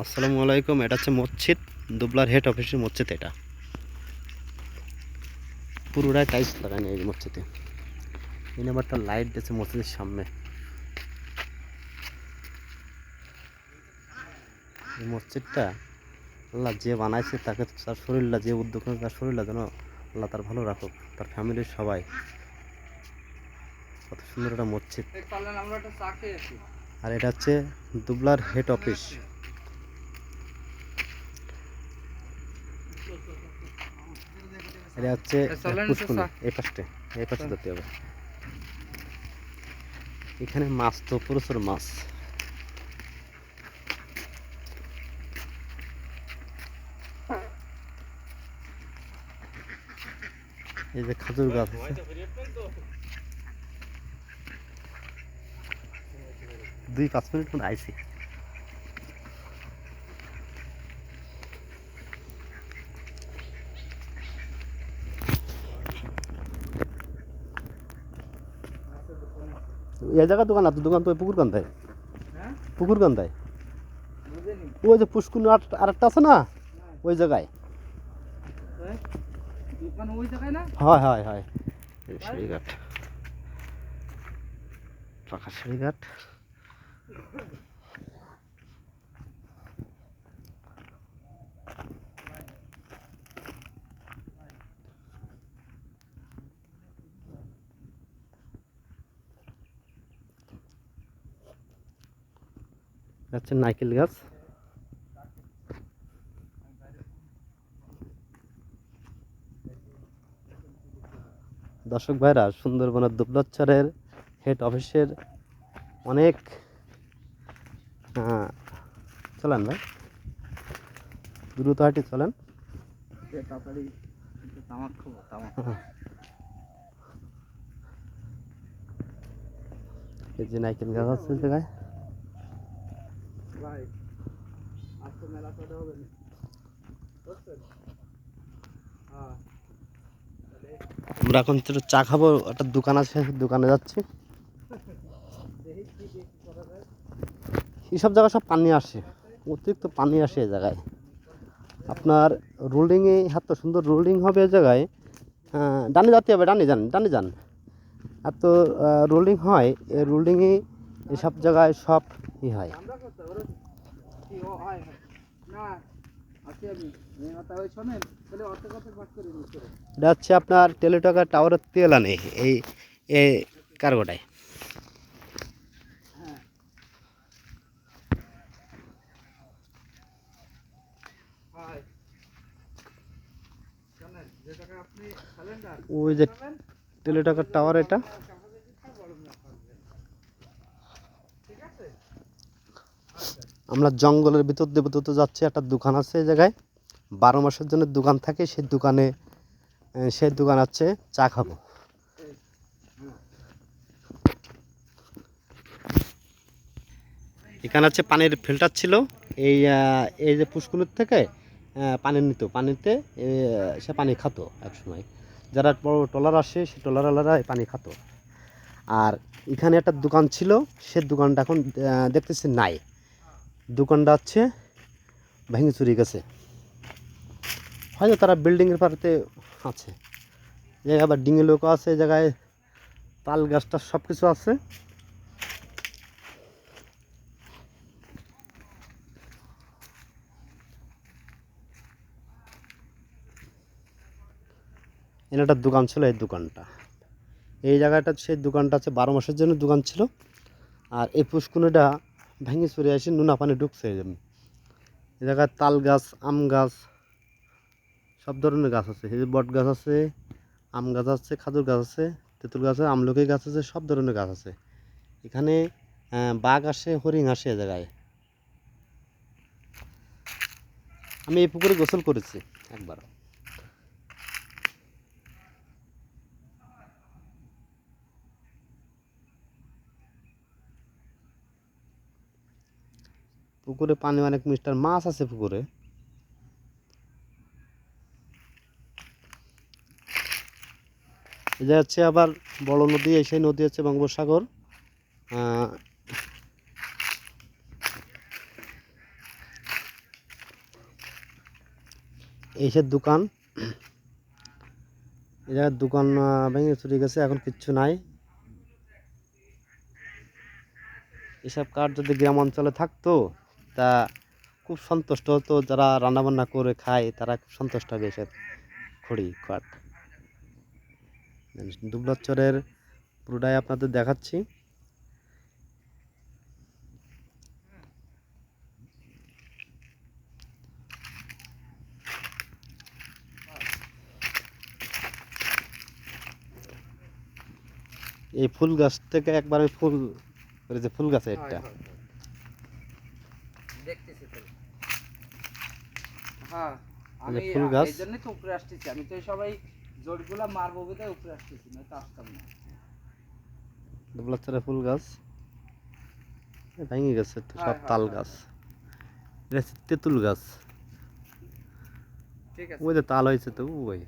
আসসালামু আলাইকুম এটা হচ্ছে মসজিদ দুবলার হেড অফিসের মসজিদ এটা। পুরোটাই টাইলস লাগানো এই মসজিদে। এই নাম্বারটা লাইট দিয়েছে মসজিদের সামনে। এই মসজিদটা আল্লাহ যে বানাইছে তাকে তার শরীরটা যে উদ্যোগ তার শরীরটা যেন আল্লাহ তার ভালো রাখুক তার ফ্যামিলির সবাই। কত সুন্দর একটা মসজিদ। আর এটা হচ্ছে দুবলার হেড অফিস এটা হচ্ছে পুষ্কুনি এই পাশটা এই পাশে ধরতে হবে। এখানে মাছ তো প্রচুর মাছ। এই যে খাজুর গাছ আছে। দুই পাঁচ মিনিট মতো আইসি। এই জায়গা দোকান আছে দোকান তো পুকুর কান্দায়। হ্যাঁ? পুকুর কান্দায়। বুঝেনি। ওই যে পুষ্কুন আর একটা আছে না ওই জায়গায়। দোকান ওই জায়গায় না? হয় হয় হয়। সিঁড়িঘাট। পাকা সিঁড়িঘাট। হচ্ছে নাইকেল গাছ। দর্শক ভাইরা সুন্দরবনের দুবলাচ্ছরের হেড অফিসের অনেক চলেন ভাই। দ্রুত হাঁটি চলেন। এই যে নাইকেল গাছ আছে জায়গায় ভাই করে হবে না হ্যাঁ আমরা এখন একটু চা খাব, একটা দোকান আছে, দোকানে যাচ্ছি। এইসব জায়গায় সব পানি আসে, অতিরিক্ত পানি আসে এই জায়গায়। আপনার রোলিংয়ে এত সুন্দর রোলিং হবে এই জায়গায়। ডানে যেতে হবে, ডানে যান ডানে যান। এত রোলিং হয় এই রোলিংয়ে এসব জায়গায় সব ই হয়। হয় এটা হচ্ছে আপনার টেলিটকা টাওয়ারের তেল আনে এই এই কার্গোটায়। হ্যাঁ। ওই যে টেলিটকার টাওয়ার এটা ঠিক আছে আমরা জঙ্গলের ভিতর দিয়ে ভিতর যাচ্ছি, একটা দোকান আছে এই জায়গায়। বারো মাসের জন্য দোকান থাকে, সেই দোকানে সেই দোকান আছে, চা খাব। এখানে আছে পানির ফিল্টার ছিল, এই এই যে পুষ্কুনির থেকে পানি নিত। পানিতে সে পানি খাতো এক সময় যারা বড় ট্রলার আসে সেই ট্রলারওয়ালারা এই পানি খাতো। আর এখানে একটা দোকান ছিল, সে দোকানটা এখন দেখতেছি নাই। দোকানটা হচ্ছে ভেঙে চুরি গেছে হয়তো তারা বিল্ডিংয়ের পাড়াতে আছে। জায়গায় আবার ডিঙে লোকও আছে এই জায়গায়, তাল গাছটা সব কিছু আছে। এখানে একটা দোকান ছিল এই দোকানটা। এই জায়গাটা সেই দোকানটা আছে বারো মাসের জন্য দোকান ছিল। আর এই পুষ্কুনিটা ভেঙে চুরে আসে, নোনা পানি ঢুকছে এই জন্য। এই জায়গায় তাল গাছ, আম গাছ, সব ধরনের গাছ আছে। এই যে বট গাছ আছে, আম গাছ আছে খাজুর গাছ আছে, তেঁতুল গাছ আছে, আমলকি গাছ আছে, সব ধরনের গাছ আছে। এখানে বাঘ আসে, হরিণ আসে এ জায়গায়। আমি এই পুকুরে গোসল করেছি একবার। পুকুরে পানি অনেক মিস্টার মাছ আছে পুকুরে। যে হচ্ছে আবার বড় নদী, এই সেই নদী হচ্ছে বঙ্গোপসাগর। এইসব দোকান জায়গার দোকান ভেঙে চুরি গেছে, এখন কিচ্ছু নাই। এসব কাঠ যদি গ্রাম অঞ্চলে থাকতো তা খুব সন্তুষ্ট হতো যারা রান্নাবান্না করে খায়, তারা খুব সন্তুষ্ট হবে এসব খড়ি কাঠ দুবলাচরের পুরোটাই আপনাদের দেখাচ্ছি। এই ফুল গাছ থেকে একবার ফুল করেছে ফুল গাছে একটা হয়, হয়, হয়। দেখতেছি তো হ্যাঁ আমি ফুল গাছ? জন্যই তো উপরে আসতেছি। আমি তো সবাই জোরগুলা মারবো বলে উপরে আসতেছি না তো আসতাম না। ফুল গাছ। ভেঙে গেছে তো সব তাল গাছ। এটা তেঁতুল গাছ। ঠিক আছে। ওই যে তাল হয়েছে তো ওই।